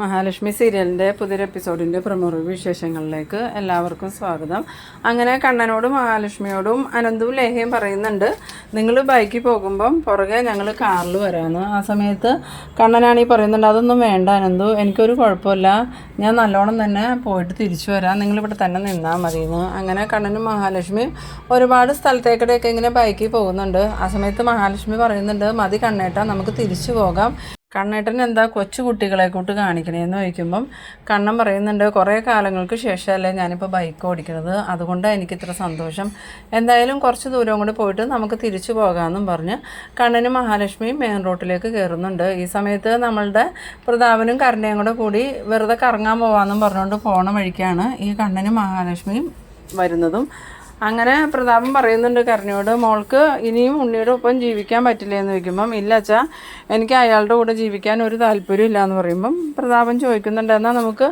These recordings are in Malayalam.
മഹാലക്ഷ്മി സീരിയലിന്റെ പുതിയൊരു എപ്പിസോഡിന്റെ പ്രമുഖ വിശേഷങ്ങളിലേക്ക് എല്ലാവർക്കും സ്വാഗതം. അങ്ങനെ കണ്ണനോടും മഹാലക്ഷ്മിയോടും അനന്തും ലേഹയും പറയുന്നുണ്ട് നിങ്ങൾ ബൈക്കിൽ പോകുമ്പം പുറകെ ഞങ്ങൾ കാറിൽ വരാമെന്ന് ആ സമയത്ത് കണ്ണനാണീ പറയുന്നുണ്ട് അതൊന്നും വേണ്ട അനന്തു എനിക്കൊരു കുഴപ്പമില്ല. ഞാൻ നല്ലോണം തന്നെ പോയിട്ട് തിരിച്ചു വരാം. നിങ്ങളിവിടെ തന്നെ നിന്നാൽ മതി എന്ന് അങ്ങനെ കണ്ണനും മഹാലക്ഷ്മിയും ഒരുപാട് സ്ഥലത്തേക്കിടെയൊക്കെ ഇങ്ങനെ ബൈക്കിൽ പോകുന്നുണ്ട്. ആ സമയത്ത് മഹാലക്ഷ്മി പറയുന്നുണ്ട് മതി കണ്ണേട്ടാ നമുക്ക് തിരിച്ചു പോകാം. കണ്ണേട്ടൻ എന്താ കൊച്ചു കുട്ടികളെ കൂട്ട് കാണിക്കണേന്ന് ചോദിക്കുമ്പം കണ്ണൻ പറയുന്നുണ്ട് കുറേ കാലങ്ങൾക്ക് ശേഷമല്ലേ ഞാനിപ്പോൾ ബൈക്ക് ഓടിക്കുന്നത് അതുകൊണ്ടാണ് എനിക്കിത്ര സന്തോഷം. എന്തായാലും കുറച്ച് ദൂരം കൂടി പോയിട്ട് നമുക്ക് തിരിച്ചു പോകാമെന്നും പറഞ്ഞ് കണ്ണനും മഹാലക്ഷ്മിയും മെയിൻ റോട്ടിലേക്ക് കയറുന്നുണ്ട് ഈ സമയത്ത് നമ്മളുടെ പ്രതാപനും കരുണയും കൂടെ കൂടി വെറുതെ കറങ്ങാൻ പോകാമെന്നും പറഞ്ഞുകൊണ്ട് പോണ വഴിക്കാണ് ഈ കണ്ണനും മഹാലക്ഷ്മിയും വരുന്നതും. അങ്ങനെ പ്രതാപം പറയുന്നുണ്ട് കരുണയോട് മോൾക്ക് ഇനിയും ഉണ്ണിയുടെ ഒപ്പം ജീവിക്കാൻ പറ്റില്ല എന്ന് ചോദിക്കുമ്പം ഇല്ല അച്ഛാ എനിക്ക് അയാളുടെ കൂടെ ജീവിക്കാൻ ഒരു താല്പര്യം ഇല്ല എന്ന് പറയുമ്പം പ്രതാപൻ ചോദിക്കുന്നുണ്ട് എന്നാൽ നമുക്ക്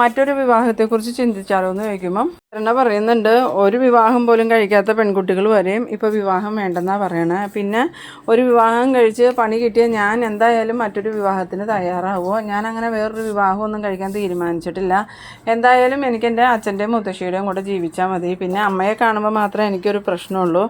മറ്റൊരു വിവാഹത്തെക്കുറിച്ച് ചിന്തിച്ചാലോ? എന്ന് ചോദിക്കുമ്പം കരുണ പറയുന്നുണ്ട് ഒരു വിവാഹം പോലും കഴിക്കാത്ത പെൺകുട്ടികൾ വരെയും ഇപ്പോൾ വിവാഹം വേണ്ടെന്നാണ് പറയണേ. പിന്നെ ഒരു വിവാഹം കഴിച്ച് പണി കിട്ടിയ ഞാൻ എന്തായാലും മറ്റൊരു വിവാഹത്തിന് തയ്യാറാവുമോ ഞാൻ അങ്ങനെ വേറൊരു വിവാഹമൊന്നും കഴിക്കാൻ തീരുമാനിച്ചിട്ടില്ല. എന്തായാലും എനിക്ക് എന്റെ അച്ഛന്റെയും മുത്തശ്ശിയുടെയും കൂടെ ജീവിച്ചാൽ മതി. പിന്നെ അമ്മയെ കാണുമ്പോൾ മാത്രമേ എനിക്കൊരു പ്രശ്നമുള്ളൂ.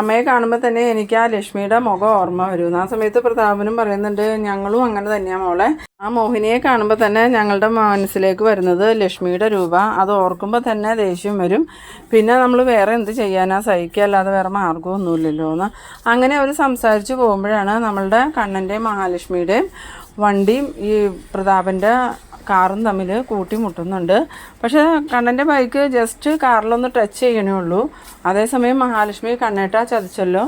അമ്മയെ കാണുമ്പോൾ തന്നെ എനിക്ക് ആ ലക്ഷ്മിയുടെ മുഖം ഓർമ്മ വരും. ആ സമയത്ത് പ്രതാപനും പറയുന്നുണ്ട് ഞങ്ങളും അങ്ങനെ തന്നെയാണ് മോളെ. ആ മോഹിനിയെ കാണുമ്പോൾ തന്നെ ഞങ്ങളുടെ മനസ്സിലേക്ക് വരുന്നത് ലക്ഷ്മിയുടെ രൂപ. അത് ഓർക്കുമ്പോൾ തന്നെ ദേഷ്യം വരും. പിന്നെ നമ്മൾ വേറെ എന്ത് ചെയ്യാനാ? സഹിക്കുക അല്ലാതെ വേറെ മാർഗമൊന്നുമില്ലല്ലോ എന്ന്. അങ്ങനെ അവർ സംസാരിച്ച് പോകുമ്പോഴാണ് നമ്മളുടെ കണ്ണന്റെയും മഹാലക്ഷ്മിയുടെയും വണ്ടിയും ഈ പ്രതാപന്റെ കാറും തമ്മിൽ കൂട്ടിമുട്ടുന്നുണ്ട്. പക്ഷേ കണ്ണന്റെ ബൈക്ക് ജസ്റ്റ് കാറിലൊന്ന് ടച്ച് ചെയ്യണേ ഉള്ളൂ. അതേസമയം മഹാലക്ഷ്മി കണ്ണേട്ടാ ചതിച്ചല്ലോ.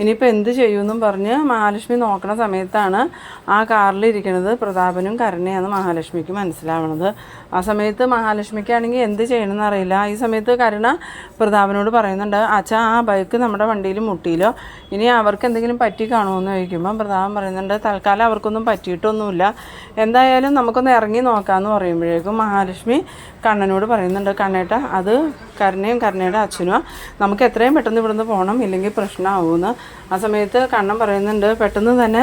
ഇനിയിപ്പോൾ എന്ത് ചെയ്യുമെന്നും പറഞ്ഞ് മഹാലക്ഷ്മി നോക്കണ സമയത്താണ് ആ കാറിലിരിക്കുന്നത് പ്രതാപനും കരുണയാണെന്ന് മഹാലക്ഷ്മിക്ക് മനസ്സിലാവണത്. ആ സമയത്ത് മഹാലക്ഷ്മിക്കാണെങ്കിൽ എന്ത് ചെയ്യണമെന്ന് അറിയില്ല. ഈ സമയത്ത് കരുണ പ്രതാപനോട് പറയുന്നുണ്ട് അച്ഛാ ആ ബൈക്ക് നമ്മുടെ വണ്ടിയിൽ മുട്ടിയില്ലോ. ഇനി അവർക്ക് എന്തെങ്കിലും പറ്റി കാണുമെന്ന് ചോദിക്കുമ്പോൾ പ്രതാപൻ പറയുന്നുണ്ട് തൽക്കാലം അവർക്കൊന്നും പറ്റിയിട്ടൊന്നുമില്ല. എന്തായാലും നമുക്കൊന്ന് ഇറങ്ങി നോക്കാമെന്ന് പറയുമ്പോഴേക്കും മഹാലക്ഷ്മി കണ്ണനോട് പറയുന്നുണ്ട് കണ്ണേട്ട അത് കരുണയും കരുണയുടെ അച്ഛനും നമുക്ക് എത്രയും പെട്ടെന്ന് ഇവിടുന്ന് പോകണം ഇല്ലെങ്കിൽ പ്രശ്നമാവുമെന്ന് ആ സമയത്ത് കണ്ണൻ പറയുന്നുണ്ട് പെട്ടെന്ന് തന്നെ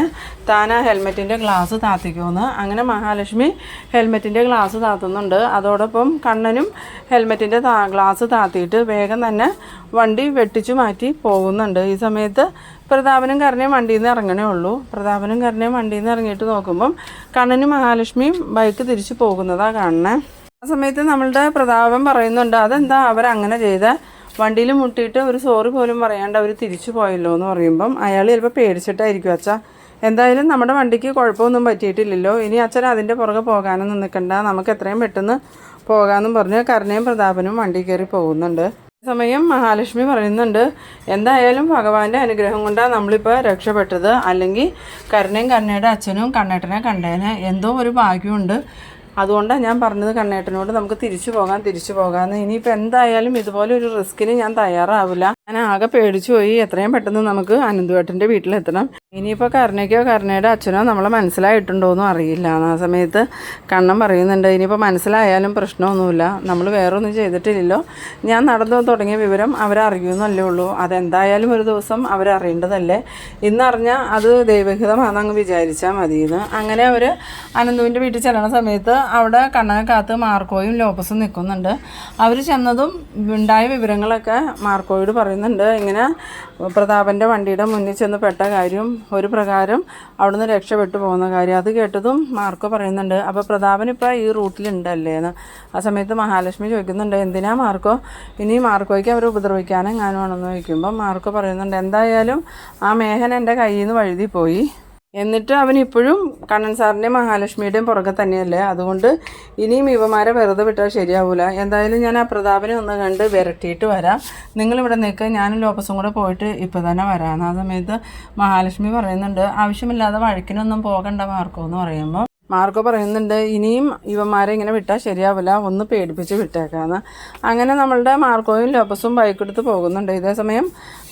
താൻ ആ ഹെൽമെറ്റിന്റെ ഗ്ലാസ് താത്തിക്കുമെന്ന് അങ്ങനെ മഹാലക്ഷ്മി ഹെൽമെറ്റിന്റെ ഗ്ലാസ് താത്തുന്നുണ്ട്. അതോടൊപ്പം കണ്ണനും ഹെൽമെറ്റിന്റെ താ ഗ്ലാസ് താത്തിയിട്ട് വേഗം തന്നെ വണ്ടി വെട്ടിച്ചു മാറ്റി പോകുന്നുണ്ട്. ഈ സമയത്ത് പ്രതാപനും കരുണയും വണ്ടിയിൽ നിന്ന് ഇറങ്ങണേ ഉള്ളൂ. പ്രതാപനും കരുണയും വണ്ടിയിൽ നിന്ന് ഇറങ്ങിയിട്ട് നോക്കുമ്പം കണ്ണനും മഹാലക്ഷ്മിയും ബൈക്ക് തിരിച്ചു പോകുന്നതാണ് കാണണേ ആ സമയത്ത് നമ്മളുടെ പ്രതാപം പറയുന്നുണ്ട് അതെന്താ അവരങ്ങനെ ചെയ്ത? വണ്ടിയിൽ മുട്ടിയിട്ട് ഒരു സോറി പോലും പറയാണ്ട് അവർ തിരിച്ചു പോയല്ലോ എന്ന് പറയുമ്പം അയാൾ ചിലപ്പോൾ പേടിച്ചിട്ടായിരിക്കും അച്ഛ എന്തായാലും നമ്മുടെ വണ്ടിക്ക് കുഴപ്പമൊന്നും പറ്റിയിട്ടില്ലല്ലോ. ഇനി അച്ഛൻ അതിന്റെ പുറകെ പോകാനൊന്നും നിൽക്കണ്ട. നമുക്ക് എത്രയും പെട്ടെന്ന് പോകാമെന്നും പറഞ്ഞ് കരുണയും പ്രതാപനും വണ്ടി കയറി പോകുന്നുണ്ട്. സമയം മഹാലക്ഷ്മി പറയുന്നുണ്ട് എന്തായാലും ഭഗവാന്റെ അനുഗ്രഹം കൊണ്ടാണ് നമ്മളിപ്പോൾ രക്ഷപ്പെട്ടത്. അല്ലെങ്കിൽ കരുണയും കരുണയുടെ അച്ഛനും കണ്ണേട്ടനെ കണ്ടേനെ. എന്തോ ഒരു ഭാഗ്യമുണ്ട്. അതുകൊണ്ടാണ് ഞാൻ പറഞ്ഞത് കണ്ണേട്ടനോട് നമുക്ക് തിരിച്ചു പോകാം തിരിച്ചു പോകാമെന്ന് ഇനിയിപ്പോൾ എന്തായാലും ഇതുപോലെ ഒരു റിസ്കിന് ഞാൻ തയ്യാറാവില്ല. ഞാൻ ആകെ പേടിച്ചു പോയി. എത്രയും പെട്ടെന്ന് നമുക്ക് അനന്തുവേട്ടന്റെ വീട്ടിലെത്തണം. ഇനിയിപ്പോൾ കരുണയ്ക്കോ കരുണയുടെ അച്ഛനോ നമ്മളെ മനസ്സിലായിട്ടുണ്ടോയെന്നും അറിയില്ല. ആ സമയത്ത് കണ്ണൻ പറയുന്നുണ്ട്. ഇനിയിപ്പോൾ മനസ്സിലായാലും പ്രശ്നമൊന്നുമില്ല. നമ്മൾ വേറൊന്നും ചെയ്തിട്ടില്ലല്ലോ. ഞാൻ നടന്നു തുടങ്ങിയ വിവരം അവരറിയുമെന്നല്ലേ ഉള്ളൂ. അതെന്തായാലും ഒരു ദിവസം അവരറിയേണ്ടതല്ലേ. ഇന്നറിഞ്ഞാൽ അത് ദൈവഹിതമാണെന്ന് വിചാരിച്ചാൽ മതിയെന്ന്. അങ്ങനെ അവർ അനന്തുവിന്റെ വീട്ടിൽ ചെല്ലണ സമയത്ത് അവിടെ കണ്ണനെ കാത്ത് മാർക്കോയും ലോപ്പസും നിൽക്കുന്നുണ്ട് അവർ ചെന്നതും ഉണ്ടായ വിവരങ്ങളൊക്കെ മാർക്കോയോട് പറയുന്നുണ്ട്. ഇങ്ങനെ പ്രതാപന്റെ വണ്ടിയുടെ മുന്നിൽ ചെന്ന് പെട്ട കാര്യം ഒരു പ്രകാരം അവിടുന്ന് രക്ഷപ്പെട്ടു പോകുന്ന കാര്യം. അത് കേട്ടതും മാർക്കോ പറയുന്നുണ്ട് അപ്പോൾ പ്രതാപൻ ഇപ്പോൾ ഈ റൂട്ടിലുണ്ടല്ലേ എന്ന്. ആ സമയത്ത് മഹാലക്ഷ്മി ചോദിക്കുന്നുണ്ട് എന്തിനാ മാർക്കോ? ഇനി മാർക്കോയ്ക്ക് അവർ ഉപദ്രവിക്കാനെങ്ങാനുമാണെന്ന് ചോദിക്കുമ്പോൾ മാർക്കോ പറയുന്നുണ്ട് എന്തായാലും ആ മേഘൻ എന്റെ കയ്യിൽ നിന്ന് വഴുതി പോയി എന്നിട്ട് അവൻ ഇപ്പോഴും കണ്ണൻ സാറിന്റെയും മഹാലക്ഷ്മിയുടെയും പുറകെ തന്നെയല്ലേ? അതുകൊണ്ട് ഇനിയും ഇവമാരെ വെറുതെ വിട്ടാൽ ശരിയാവില്ല എന്തായാലും ഞാൻ ആ പ്രതാപനെ ഒന്ന് കണ്ട് വിരട്ടിയിട്ട് വരാം. നിങ്ങളിവിടെ നിൽക്കുക ഞാനും ലോപ്പസും കൂടെ പോയിട്ട് ഇപ്പോൾ തന്നെ വരാം. ആ സമയത്ത് മഹാലക്ഷ്മി പറയുന്നുണ്ട് ആവശ്യമില്ലാതെ വഴക്കിനൊന്നും പോകണ്ട മാർക്കോ എന്ന് പറയുമ്പോൾ മാർക്കോ പറയുന്നുണ്ട് ഇനിയും ഇവന്മാരെ ഇങ്ങനെ വിട്ടാൽ ശരിയാവില്ല. ഒന്ന് പേടിപ്പിച്ച് വിട്ടേക്കാന്ന്. അങ്ങനെ നമ്മളുടെ മാർക്കോയും ലോപ്പസും ബൈക്കെടുത്ത് പോകുന്നുണ്ട്. ഇതേസമയം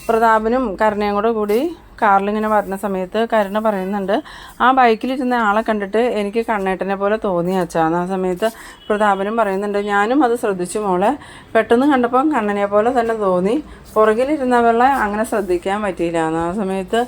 പ്രതാപനും കരുണയും കൂടെ കൂടി കാറിലിങ്ങനെ വരുന്ന സമയത്ത് കരുണ പറയുന്നുണ്ട് ആ ബൈക്കിലിരുന്ന ആളെ കണ്ടിട്ട് എനിക്ക് കണ്ണേട്ടനെ പോലെ തോന്നി അച്ഛാന്ന് ആ സമയത്ത് പ്രതാപനും പറയുന്നുണ്ട് ഞാനും അത് ശ്രദ്ധിച്ചു മോളെ. പെട്ടെന്ന് കണ്ടപ്പോൾ കണ്ണനെ പോലെ തന്നെ തോന്നി. പുറകിലിരുന്നവളെ അങ്ങനെ ശ്രദ്ധിക്കാൻ പറ്റിയില്ല. എന്ന് ആ സമയത്ത്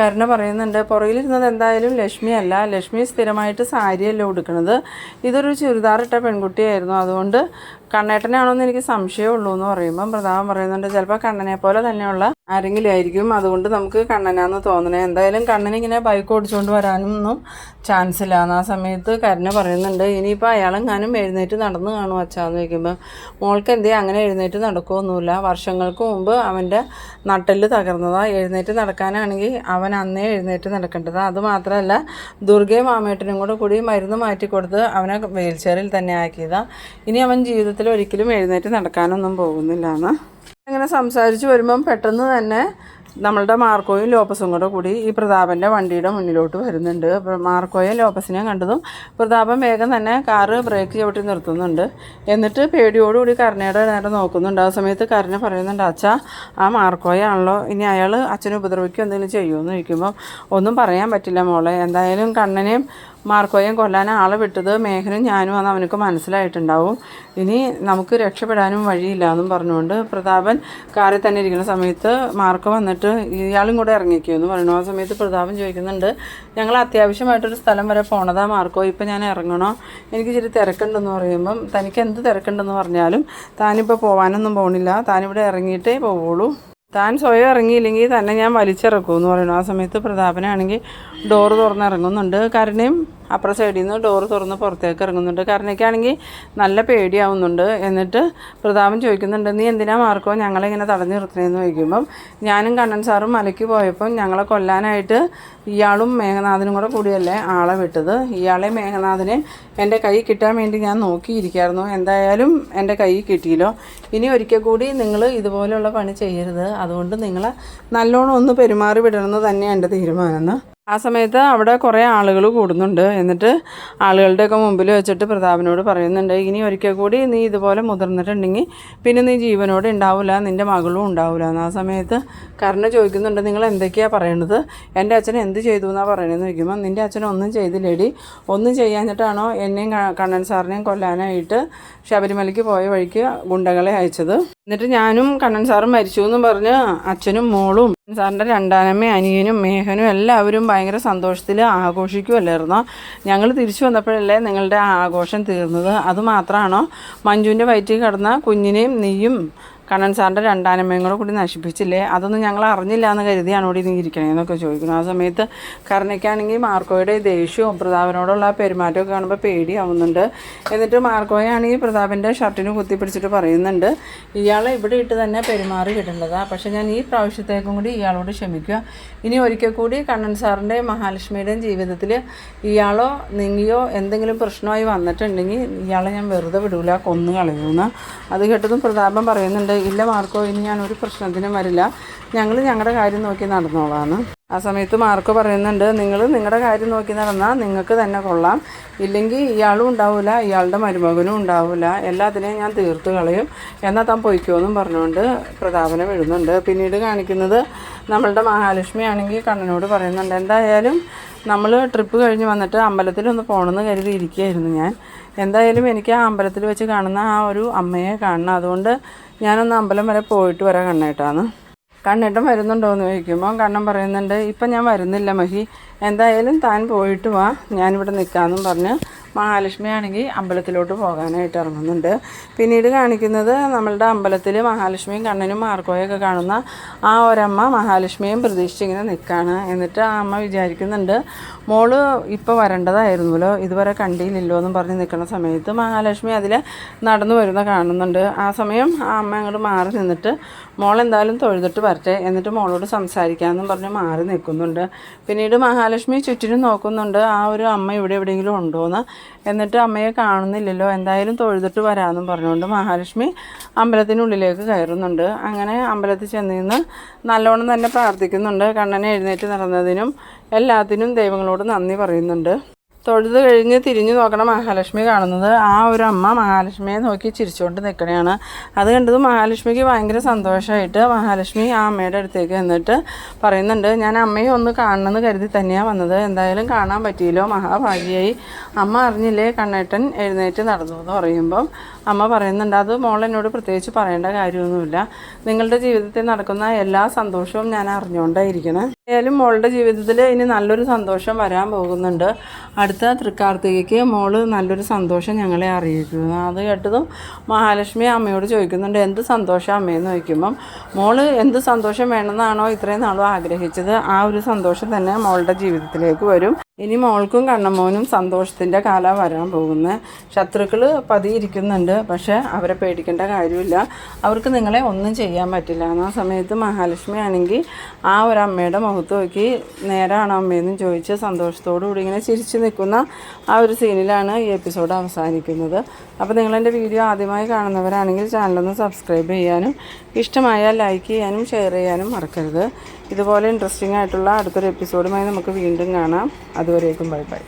കരുണ പറയുന്നുണ്ട് പുറകിലിരുന്നത് എന്തായാലും ലക്ഷ്മി അല്ല. ലക്ഷ്മി സ്ഥിരമായിട്ട് സാരിയല്ല ഉടുക്കുന്നത് ഇതൊരു ചുരിദാറിട്ട പെൺകുട്ടിയായിരുന്നു. അതുകൊണ്ട് കണ്ണേട്ടനാണോന്ന് എനിക്ക് സംശയമുള്ളൂ എന്ന് പറയുമ്പം പ്രതാപം പറയുന്നുണ്ട് ചിലപ്പോൾ കണ്ണനെ പോലെ തന്നെയുള്ള ആരെങ്കിലും ആയിരിക്കും. അതുകൊണ്ട് നമുക്ക് കണ്ണനാന്ന് തോന്നണേ. എന്തായാലും കണ്ണനിങ്ങനെ ബൈക്ക് ഓടിച്ചുകൊണ്ട് വരാനൊന്നും ചാൻസ് ഇല്ല ആ സമയത്ത് കരുണ പറയുന്നുണ്ട് ഇനിയിപ്പോൾ അയാളെങ്ങാനും എഴുന്നേറ്റ് നടന്ന് കാണും അച്ഛാന്ന് ചോദിക്കുമ്പോൾ മോൾക്ക് എന്തേ അങ്ങനെ എഴുന്നേറ്റ് നടക്കുമൊന്നുമില്ല വർഷങ്ങൾക്ക് മുമ്പ് അവന്റെ നട്ടൽ തകർന്നതാ. എഴുന്നേറ്റ് നടക്കാനാണെങ്കിൽ അവൻ അന്നേ എഴുന്നേറ്റ് നടക്കേണ്ടത്. അതുമാത്രമല്ല ദുർഗയും മാമേട്ടനും കൂടെ കൂടി മരുന്ന് മാറ്റി കൊടുത്ത് അവനെ വീൽ ചെയറിൽ തന്നെ ആക്കിയതാ. ഇനി അവൻ ജീവിതത്തിൽ ഒരിക്കലും എഴുന്നേറ്റ് നടക്കാനൊന്നും പോകുന്നില്ല എന്ന് അങ്ങനെ സംസാരിച്ച് വരുമ്പം പെട്ടെന്ന് തന്നെ നമ്മളുടെ മാർക്കോയും ലോപ്പസും കൂടെ കൂടി ഈ പ്രതാപന്റെ വണ്ടിയുടെ മുന്നിലോട്ട് വരുന്നുണ്ട്. അപ്പോൾ മാർക്കോയും ലോപ്പസിനെയും കണ്ടതും പ്രതാപൻ വേഗം തന്നെ കാറ് ബ്രേക്ക് ചവിട്ടി നിർത്തുന്നുണ്ട്. എന്നിട്ട് പേടിയോടുകൂടി കരുണയുടെ നേരെ നോക്കുന്നുണ്ട്. ആ സമയത്ത് കരുണ പറയുന്നുണ്ട് അച്ഛ ആ മാർക്കോയാണല്ലോ. ഇനി അയാൾ അച്ഛനെ ഉപദ്രവിക്കുകയോ എന്തെങ്കിലും ചെയ്യുമെന്ന് ചോദിക്കുമ്പോൾ ഒന്നും പറയാൻ പറ്റില്ല മോളെ. എന്തായാലും കണ്ണനെയും മാർക്കോയും കൊല്ലാൻ ആളെ വിട്ടത്. മേഘനും ഞാനും അന്ന് അവനക്ക് മനസ്സിലായിട്ടുണ്ടാവും. ഇനി നമുക്ക് രക്ഷപ്പെടാനും വഴിയില്ല എന്നും പറഞ്ഞുകൊണ്ട് പ്രതാപൻ കാറിൽ തന്നെ ഇരിക്കുന്ന സമയത്ത് മാർക്കോ വന്നിട്ട് ഇയാളും കൂടെ ഇറങ്ങിക്കുമെന്ന് പറഞ്ഞു ആ സമയത്ത് പ്രതാപൻ ചോദിക്കുന്നുണ്ട് ഞങ്ങൾ അത്യാവശ്യമായിട്ടൊരു സ്ഥലം വരെ പോണതാ മാർക്കോ? ഇപ്പം ഞാൻ ഇറങ്ങണോ? എനിക്ക് ഇച്ചിരി തിരക്കുണ്ടെന്ന് പറയുമ്പം തനിക്ക് എന്ത് തിരക്കുണ്ടെന്ന് പറഞ്ഞാലും താനിപ്പോൾ പോകാനൊന്നും പോകണില്ല താനിവിടെ ഇറങ്ങിയിട്ടേ പോവുള്ളൂ. താൻ സ്വയം ഇറങ്ങിയില്ലെങ്കിൽ തന്നെ ഞാൻ വലിച്ചിറക്കും എന്ന് പറയുന്നു. ആ സമയത്ത് പ്രതാപനാണെങ്കിൽ ഡോറ് തുറന്നിറങ്ങുന്നുണ്ട്. കരുണയും അപ്പുറ സൈഡിൽ നിന്ന് ഡോറ് തുറന്ന് പുറത്തേക്ക് ഇറങ്ങുന്നുണ്ട്. കരുണയ്ക്കാണെങ്കിൽ നല്ല പേടിയാവുന്നുണ്ട്. എന്നിട്ട് പ്രതാപം ചോദിക്കുന്നുണ്ട് നീ എന്തിനാ മാർക്കോ ഞങ്ങളിങ്ങനെ തടഞ്ഞു നിർത്തണേന്ന് ചോദിക്കുമ്പം ഞാനും കണ്ണൻ സാറും മലയ്ക്ക് പോയപ്പം ഞങ്ങളെ കൊല്ലാനായിട്ട് ഇയാളും മേഘനാഥനും കൂടെ കൂടിയല്ലേ ആളെ വിട്ടത്. ഇയാളെ മേഘനാഥനെ എന്റെ കൈ കിട്ടാൻ വേണ്ടി ഞാൻ നോക്കിയിരിക്കായിരുന്നു. എന്തായാലും എന്റെ കൈ കിട്ടിയല്ലോ. ഇനി ഒരിക്കൽ കൂടി നിങ്ങൾ ഇതുപോലെയുള്ള പണി ചെയ്യരുത്. അതുകൊണ്ട് നിങ്ങൾ നല്ലോണം ഒന്ന് പെരുമാറി വിടണമെന്ന് തന്നെയാണ് എന്റെ തീരുമാനം ആ സമയത്ത് അവിടെ കുറേ ആളുകൾ കൂടുന്നുണ്ട്. എന്നിട്ട് ആളുകളുടെയൊക്കെ മുമ്പിൽ വെച്ചിട്ട് പ്രതാപനോട് പറയുന്നുണ്ട് ഇനി ഒരിക്കൽ കൂടി നീ ഇതുപോലെ മുതിർന്നിട്ടുണ്ടെങ്കിൽ പിന്നെ നീ ജീവനോട് ഉണ്ടാവില്ല നിന്റെ മകളും ഉണ്ടാവില്ല എന്ന് ആ സമയത്ത് കർണ ചോദിക്കുന്നുണ്ട് നിങ്ങൾ എന്തൊക്കെയാണ് പറയണത്? എന്റെ അച്ഛൻ എന്ത് ചെയ്തു എന്നാണ് പറയണതെന്ന് ചോദിക്കുമ്പോൾ നിന്റെ അച്ഛൻ ഒന്നും ചെയ്തില്ലേടി. ഒന്നും ചെയ്യാഞ്ഞിട്ടാണോ എന്നെയും കണ്ണൻ സാറിനെയും കൊല്ലാനായിട്ട് ശബരിമലയ്ക്ക് പോയ വഴിക്ക് ഗുണ്ടകളെ അയച്ചത്? എന്നിട്ട് ഞാനും കണ്ണൻ സാറും മരിച്ചു എന്ന് പറഞ്ഞ് അച്ഛനും മോളും സാറിന്റെ രണ്ടാനമ്മ അനിയനും മേഹനും എല്ലാവരും ഭയങ്കര സന്തോഷത്തിൽ ആഘോഷിക്കുമല്ലായിരുന്നു ഞങ്ങൾ തിരിച്ചു വന്നപ്പോഴല്ലേ നിങ്ങളുടെ ആഘോഷം തീർന്നത്. അതുമാത്രമാണോ മഞ്ജുവിന്റെ വയറ്റിൽ കിടന്ന കുഞ്ഞിനെയും നീയും കണ്ണൻ സാറിന്റെ രണ്ടാനമ്മയും കൂടെ കൂടി നശിപ്പിച്ചില്ലേ? അതൊന്നും ഞങ്ങൾ അറിഞ്ഞില്ല എന്ന് കരുതിയാണ് ഇവിടെ നീ ഇരിക്കണേന്നൊക്കെ ചോദിക്കുന്നു. ആ സമയത്ത് കരുണയ്ക്കാണെങ്കിൽ മാർക്കോയുടെ ദേഷ്യവും പ്രതാപനോടുള്ള പെരുമാറ്റമൊക്കെ കാണുമ്പോൾ പേടിയാവുന്നുണ്ട്. എന്നിട്ട് മാർക്കോയാണെങ്കിൽ പ്രതാപന്റെ ഷർട്ടിന് കുത്തിപ്പിടിച്ചിട്ട് പറയുന്നുണ്ട് ഇയാളെ ഇവിടെ ഇട്ട് തന്നെ പെരുമാറി വിടേണ്ടതാണ് പക്ഷെ ഞാൻ ഈ പ്രാവശ്യത്തേക്കും കൂടി ഇയാളോട് ക്ഷമിക്കുക. ഇനി ഒരിക്കൽ കൂടി കണ്ണൻ സാറിന്റെയും മഹാലക്ഷ്മിയുടെയും ജീവിതത്തിൽ ഇയാളോ നിങ്ങിയോ എന്തെങ്കിലും പ്രശ്നമായി വന്നിട്ടുണ്ടെങ്കിൽ ഇയാളെ ഞാൻ വെറുതെ വിടൂല കൊന്നു കളയുമെന്ന് അത് കേട്ടതും പ്രതാപം പറയുന്നുണ്ട് ഇല്ല മാർക്കോ ഇനി ഞാൻ ഒരു പ്രശ്നത്തിനും വരില്ല. ഞങ്ങൾ ഞങ്ങളുടെ കാര്യം നോക്കി നടന്നോളാന്ന്. ആ സമയത്ത് മാർക്കോ പറയുന്നുണ്ട് നിങ്ങൾ നിങ്ങളുടെ കാര്യം നോക്കി നടന്നാൽ നിങ്ങൾക്ക് തന്നെ കൊള്ളാം. ഇല്ലെങ്കിൽ ഇയാളും ഉണ്ടാവില്ല ഇയാളുടെ മരുമകനും ഉണ്ടാവില്ല എല്ലാത്തിനെയും ഞാൻ തീർത്ത് കളയും. എന്നാൽ താൻ പൊയ്ക്കോന്നും പറഞ്ഞുകൊണ്ട് പ്രതാപനം എഴുതുന്നുണ്ട് പിന്നീട് കാണിക്കുന്നത് നമ്മളുടെ മഹാലക്ഷ്മി ആണെങ്കിൽ കണ്ണനോട് പറയുന്നുണ്ട്. എന്തായാലും നമ്മൾ ട്രിപ്പ് കഴിഞ്ഞ് വന്നിട്ട് അമ്പലത്തിലൊന്ന് പോകണമെന്ന് കരുതി ഇരിക്കുകയായിരുന്നു ഞാൻ. എന്തായാലും എനിക്ക് ആ അമ്പലത്തിൽ വെച്ച് കാണുന്ന ആ ഒരു അമ്മയെ കാണണം. അതുകൊണ്ട് ഞാനൊന്ന് അമ്പലം വരെ പോയിട്ട് വരാം കണ്ണേട്ടാന്ന്. കണ്ണേട്ടൻ വരുന്നുണ്ടോ എന്ന് ചോദിക്കുമ്പോൾ കണ്ണൻ പറയുന്നുണ്ട് ഇപ്പം ഞാൻ വരുന്നില്ല മഹി. എന്തായാലും താൻ പോയിട്ട് വാ. ഞാനിവിടെ നിൽക്കാമെന്നും പറഞ്ഞ് മഹാലക്ഷ്മി ആണെങ്കിൽ അമ്പലത്തിലോട്ട് പോകാനായിട്ട് ഇറങ്ങുന്നുണ്ട്. പിന്നീട് കാണിക്കുന്നത് നമ്മളുടെ അമ്പലത്തിൽ മഹാലക്ഷ്മിയും കണ്ണനും മാർക്കോയൊക്കെ കാണുന്ന ആ ഒരമ്മ മഹാലക്ഷ്മിയും പ്രതീക്ഷിച്ചിങ്ങനെ നിൽക്കുകയാണ് എന്നിട്ട് ആ അമ്മ വിചാരിക്കുന്നുണ്ട് മോൾ ഇപ്പോൾ വരേണ്ടതായിരുന്നല്ലോ ഇതുവരെ കണ്ടില്ലല്ലോ എന്നും പറഞ്ഞ് നിൽക്കുന്ന സമയത്ത് മഹാലക്ഷ്മി അതിൽ നടന്നു വരുന്ന കാണുന്നുണ്ട്. ആ സമയം ആ അമ്മ അങ്ങോട്ട് മാറി നിന്നിട്ട് മോൾ എന്തായാലും തൊഴുതിട്ട് വരട്ടെ എന്നിട്ട് മോളോട് സംസാരിക്കാമെന്നും പറഞ്ഞ് മാറി നിൽക്കുന്നുണ്ട്. പിന്നീട് മഹാലക്ഷ്മി ചുറ്റിനും നോക്കുന്നുണ്ട് ആ ഒരു അമ്മ ഇവിടെ എവിടെയെങ്കിലും ഉണ്ടോയെന്ന് എന്നിട്ട് അമ്മയെ കാണുന്നില്ലല്ലോ എന്തായാലും തൊഴുതിട്ട് വരാമെന്നും പറഞ്ഞുകൊണ്ട് മഹാലക്ഷ്മി അമ്പലത്തിനുള്ളിലേക്ക് കയറുന്നുണ്ട്. അങ്ങനെ അമ്പലത്തിൽ ചെന്ന് നിന്ന് നല്ലോണം തന്നെ പ്രാർത്ഥിക്കുന്നുണ്ട്. കണ്ണനെ എഴുന്നേറ്റ് നടന്നതിനും എല്ലാത്തിനും ദൈവങ്ങളോട് നന്ദി പറയുന്നുണ്ട്. തൊഴുത് കഴിഞ്ഞ് തിരിഞ്ഞു നോക്കണ മഹാലക്ഷ്മി കാണുന്നത്. ആ ഒരു അമ്മ മഹാലക്ഷ്മിയെ നോക്കി ചിരിച്ചുകൊണ്ട് നിൽക്കണയാണ് അത് കണ്ടത് മഹാലക്ഷ്മിക്ക് ഭയങ്കര സന്തോഷമായിട്ട് മഹാലക്ഷ്മി ആ അമ്മയുടെ അടുത്തേക്ക് എന്നിട്ട് പറയുന്നുണ്ട് ഞാൻ അമ്മയെ ഒന്ന് കാണണമെന്ന് കരുതി തന്നെയാണ് വന്നത്. എന്തായാലും കാണാൻ പറ്റിയില്ലോ. മഹാഭാഗ്യയായി അമ്മ അറിഞ്ഞില്ലേ കണ്ണേട്ടൻ എഴുന്നേറ്റ് നടന്നു? എന്ന് പറയുമ്പം അമ്മ പറയുന്നുണ്ട് അത് മോൾ എന്നോട് പ്രത്യേകിച്ച് പറയേണ്ട കാര്യമൊന്നുമില്ല. നിങ്ങളുടെ ജീവിതത്തിൽ നടക്കുന്ന എല്ലാ സന്തോഷവും ഞാൻ അറിഞ്ഞുകൊണ്ടായിരിക്കണം ഏതായാലും മോളുടെ ജീവിതത്തിൽ ഇനി നല്ലൊരു സന്തോഷം വരാൻ പോകുന്നുണ്ട്. അടുത്ത തൃക്കാർത്തികയ്ക്ക് മോൾ നല്ലൊരു സന്തോഷം ഞങ്ങളെ അറിയിക്കുന്നു. അത് കേട്ടതും മഹാലക്ഷ്മി അമ്മയോട് ചോദിക്കുന്നുണ്ട് എന്ത് സന്തോഷം അമ്മയെന്ന് ചോദിക്കുമ്പം മോൾ എന്ത് സന്തോഷം വേണമെന്നാണോ ഇത്രയും നാളും ആഗ്രഹിച്ചത്? ആ ഒരു സന്തോഷം തന്നെ മോളുടെ ജീവിതത്തിലേക്ക് വരും. ഇനി മോൾക്കും കണ്ണമോനും സന്തോഷത്തിന്റെ കാലം വരാൻ പോകുന്നത് ശത്രുക്കൾ പതിയിരിക്കുന്നുണ്ട് പക്ഷേ അവരെ പേടിക്കേണ്ട കാര്യമില്ല. അവർക്ക് നിങ്ങളെ ഒന്നും ചെയ്യാൻ പറ്റില്ല. ആ സമയത്ത് മഹാലക്ഷ്മി ആണെങ്കിൽ ആ ഒരു അമ്മയുടെ മുഖത്ത് നോക്കി നേരാണോ അമ്മയെന്നും ചോദിച്ച് സന്തോഷത്തോടു കൂടി ഇങ്ങനെ ചിരിച്ചു നിൽക്കുന്ന ആ ഒരു സീനിലാണ് ഈ എപ്പിസോഡ് അവസാനിക്കുന്നത്. അപ്പോൾ നിങ്ങളെന്റെ വീഡിയോ ആദ്യമായി കാണുന്നവരാണെങ്കിൽ ചാനലൊന്ന് സബ്സ്ക്രൈബ് ചെയ്യാനും ഇഷ്ടമായാൽ ലൈക്ക് ചെയ്യാനും ഷെയർ ചെയ്യാനും മറക്കരുത്. ഇതുപോലെ ഇൻട്രസ്റ്റിംഗ് ആയിട്ടുള്ള അടുത്തൊരു എപ്പിസോഡുമായി നമുക്ക് വീണ്ടും കാണാം. അതുവരേക്കും ബൈ ബൈ